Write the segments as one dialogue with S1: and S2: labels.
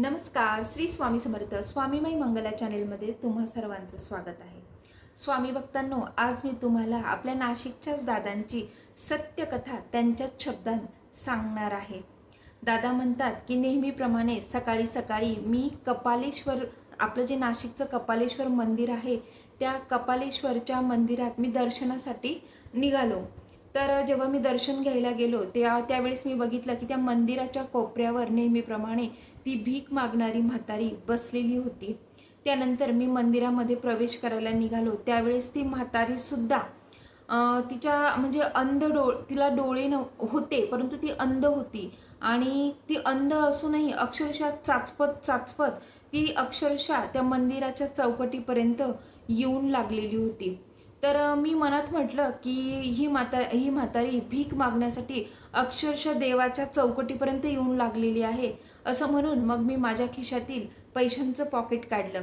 S1: नमस्कार श्री स्वामी समर्थ स्वामीमाई मंगला चॅनेलमध्ये तुम्हा सर्वांचं स्वागत आहे. स्वामी भक्तांनो आज मी तुम्हाला आपल्या नाशिकच्याच दादांची सत्यकथा त्यांच्याच शब्दांत सांगणार आहे. दादा म्हणतात की नेहमीप्रमाणे सकाळी सकाळी मी कपालेश्वर आपलं जे नाशिकचं कपालेश्वर मंदिर आहे त्या कपालेश्वरच्या मंदिरात मी दर्शनासाठी निघालो. तर जेव्हा मी दर्शन घ्यायला गेलो त्या त्यावेळेस मी बघितलं की त्या मंदिराच्या कोपऱ्यावर नेहमीप्रमाणे ती भीक मागणारी म्हातारी बसलेली होती. त्यानंतर मी मंदिरामध्ये प्रवेश करायला निघालो. त्यावेळेस ती म्हातारीसुद्धा तिच्या म्हणजे अंध डोळ तिला डोळे न होते परंतु ती अंध होती. आणि ती अंध असूनही अक्षरशः चाचपत चाचपत ती अक्षरशः त्या मंदिराच्या चौकटीपर्यंत येऊन लागलेली होती. तर मी मनात म्हटलं की ही माता ही म्हातारी भीक मागण्यासाठी अक्षरशः देवाच्या चौकटीपर्यंत येऊन लागलेली आहे असं म्हणून मग मी माझ्या खिशातील पैशांचं पॉकेट काढलं.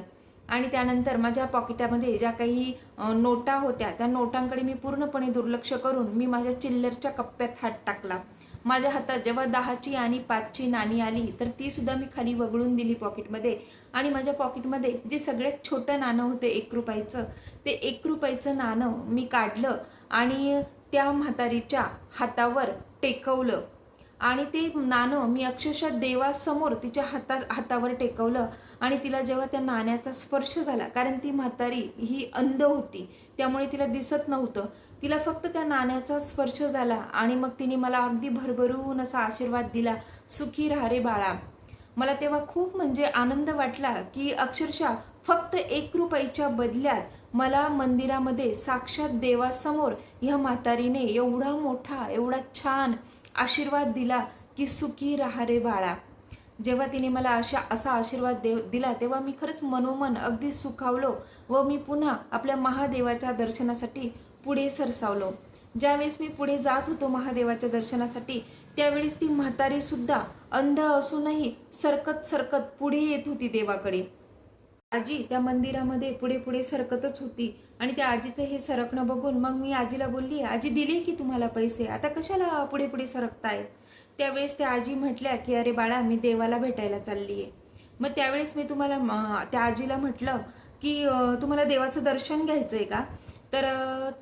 S1: आणि त्यानंतर माझ्या पॉकेटामध्ये ज्या काही नोटा होत्या त्या नोटांकडे मी पूर्णपणे दुर्लक्ष करून मी माझ्या चिल्लरच्या कप्प्यात हात टाकला. माझ्या हातात जेव्हा दहाची आणि पाचची नाणी आली तर ती सुद्धा मी खाली वगळून दिली पॉकेटमध्ये आणि माझ्या पॉकेटमध्ये जे सगळ्यात छोटं नाणं होतं एक रुपयाचं ते एक रुपयाचं नाणं मी काढलं आणि त्या म्हातारीच्या हातावर टेकवलं. आणि ते नाणं मी अक्षरशः देवासमोर तिच्या हाता हातावर टेकवलं आणि तिला जेव्हा त्या नाण्याचा स्पर्श झाला कारण ती म्हातारी ही अंध होती त्यामुळे तिला दिसत नव्हतं. तिला फक्त त्या नाण्याचा स्पर्श झाला आणि मग तिने मला अगदी भरभरून असा आशीर्वाद दिला सुखी राहा रे बाळा. मला तेव्हा खूप म्हणजे आनंद वाटला की अक्षरशः फक्त एक रुपयाच्या बदल्यात मला मंदिरामध्ये साक्षात देवासमोर ह्या म्हातारीने एवढा मोठा एवढा छान आशीर्वाद दिला की सुखी राहा रे बाळा. जेव्हा तिने मला अशा असा आशीर्वाद देव दिला तेव्हा मी खरंच मनोमन अगदी सुखावलो व मी पुन्हा आपल्या महादेवाच्या दर्शनासाठी पुढे सरसावलो. ज्यावेळेस मी पुढे जात होतो महादेवाच्या दर्शनासाठी त्यावेळेस ती म्हातारी सुद्धा अंध असूनही सरकत सरकत पुढे येत होती देवाकडे. आजी त्या मंदिरामध्ये पुढे पुढे सरकतच होती आणि त्या आजीचं हे सरकणं बघून मग मी आजीला बोलली आजी दिले की तुम्हाला पैसे? आता कशाला पुढे पुढे सरकताय? त्यावेळेस त्या आजी म्हटल्या की अरे बाळा मी देवाला भेटायला चालली आहे मग त्यावेळेस मी तुम्हाला त्या आजीला म्हटलं की तुम्हाला देवाचं दर्शन घ्यायचं आहे का? तर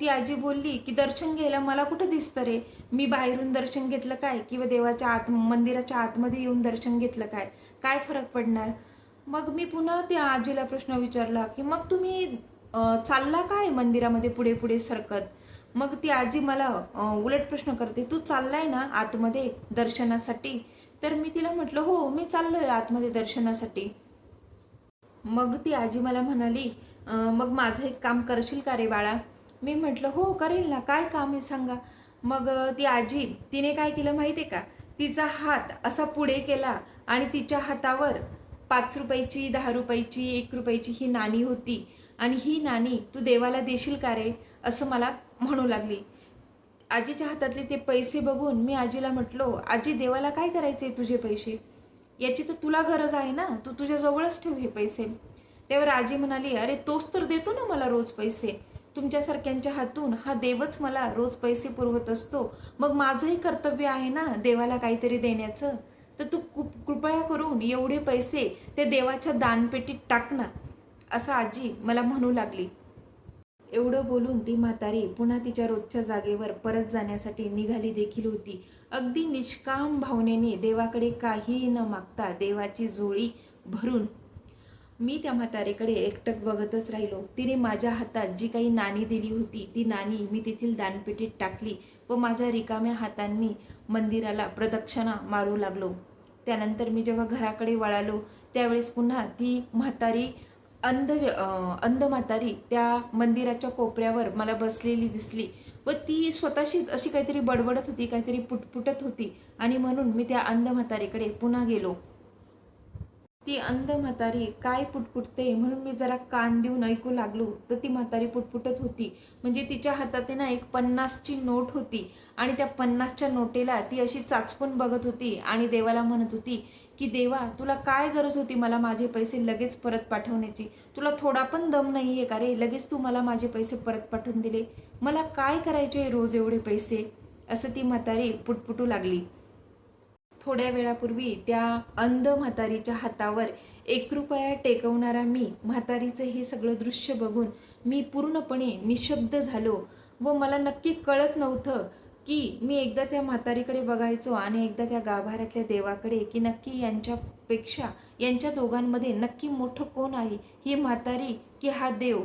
S1: ती आजी बोलली की दर्शन घ्यायला मला कुठं दिसतं रे? मी बाहेरून दर्शन घेतलं काय? किंवा देवाच्या आत मंदिराच्या आतमध्ये येऊन दर्शन घेतलं काय? काय फरक पडणार? मग मी पुन्हा त्या आजीला प्रश्न विचारला की मग तुम्ही चालला काय मंदिरामध्ये पुढे पुढे सरकत? मग ती आजी मला उलट प्रश्न करते तू चाललाय ना आतमध्ये दर्शनासाठी? तर मी तिला म्हटलं हो मी चाललोय आतमध्ये दर्शनासाठी. मग ती आजी मला म्हणाली मग माझं एक काम करशील का रे बाळा? मी म्हटलं हो करेल ना. काय काम आहे सांगा. मग ती आजी तिने काय केलं माहिती आहे का? तिचा हात असा पुढे केला आणि तिच्या हातावर पाच रुपयाची दहा रुपयाची एक रुपयाची ही नाणी होती. आणि ही नाणी तू देवाला देशील का रे? असं मला म्हणू लागली. आजीच्या हातातले ते पैसे बघून मी आजीला म्हटलो आजी देवाला काय करायचे तुझे पैसे? याची तर तुला गरज आहे ना? तू तुझ्याजवळच ठेव हे पैसे. तेव्हा आजी म्हणाली अरे तोच तर देतो ना मला रोज पैसे. तुमच्यासारख्यांच्या हातून हा देवच मला रोज पैसे पुरवत असतो. मग माझंही कर्तव्य आहे ना देवाला काहीतरी देण्याचं? तर तू कृपया करून एवढे पैसे ते देवाच्या दानपेटीत टाक ना. असं आजी मला म्हणू लागली. एवढं बोलून ती म्हातारी पुन्हा तिच्या रोजच्या जागेवर परत जाण्यासाठी निघाली देखील होती. अगदी निष्काम भावनेने देवाकडे काही न मागता देवाची झोळी भरून मी त्या म्हातारेकडे एकटक बघतच राहिलो. तिने माझ्या हातात जी काही नाणी दिली होती ती नाणी मी तेथील दानपेटीत टाकली व माझ्या रिकाम्या हातांनी मंदिराला प्रदक्षिणा मारू लागलो. त्यानंतर मी जेव्हा घराकडे वळालो त्यावेळेस पुन्हा ती म्हातारी अंध अंध म्हातारी त्या मंदिराच्या कोपऱ्यावर मला बसलेली दिसली व ती स्वतःशीच अशी काहीतरी बडबडत होती काहीतरी पुटपुटत होती आणि म्हणून मी त्या अंध म्हातारीकडे पुन्हा गेलो. ती अंध म्हातारी काय पुटपुटते म्हणून मी जरा कान देऊन ऐकू लागलो तर ती म्हातारी पुटपुटत होती. म्हणजे तिच्या हातात आहे ना एक पन्नासची नोट होती आणि त्या पन्नासच्या नोटेला ती अशी चाचपून बघत होती आणि देवाला म्हणत होती की देवा तुला काय गरज होती मला माझे पैसे लगेच परत पाठवण्याची? तुला थोडा पण दम नाही आहे का रे? लगेच तू मला माझे पैसे परत पाठवून दिले. मला काय करायचे रोज एवढे पैसे? असं ती म्हातारी पुटपुटू लागली. थोड्या वेळापूर्वी त्या अंध म्हातारीच्या हातावर एक रुपया टेकवणारा मी म्हातारीचं हे सगळं दृश्य बघून मी पूर्णपणे निशब्द झालो व मला नक्की कळत नव्हतं की मी एकदा त्या म्हातारीकडे बघायचो आणि एकदा त्या गाभाऱ्यातल्या देवाकडे की नक्की यांच्यापेक्षा यांच्या दोघांमध्ये नक्की मोठं कोण आहे ही म्हातारी की हा देव?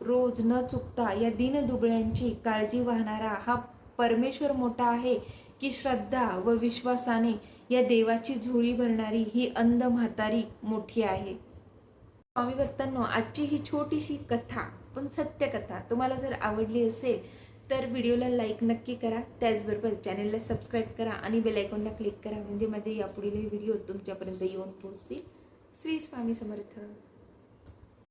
S1: रोज न चुकता या दिनदुबळ्यांची काळजी वाहणारा हा परमेश्वर मोठा आहे की श्रद्धा व विश्वासाने या देवाची झोळी भरणारी ही अंध म्हातारी मोठी आहे. स्वामी भक्तांनो आजची ही छोटीशी कथा पण सत्य कथा तुम्हाला जर आवडली असेल तर व्हिडिओला लाईक नक्की करा. त्याचबरोबर चॅनलला सबस्क्राईब करा आणि बेलायकॉनला क्लिक करा. म्हणजे माझे यापुढील व्हिडिओ तुमच्यापर्यंत येऊन पोहोचतील. श्री स्वामी समर्थ.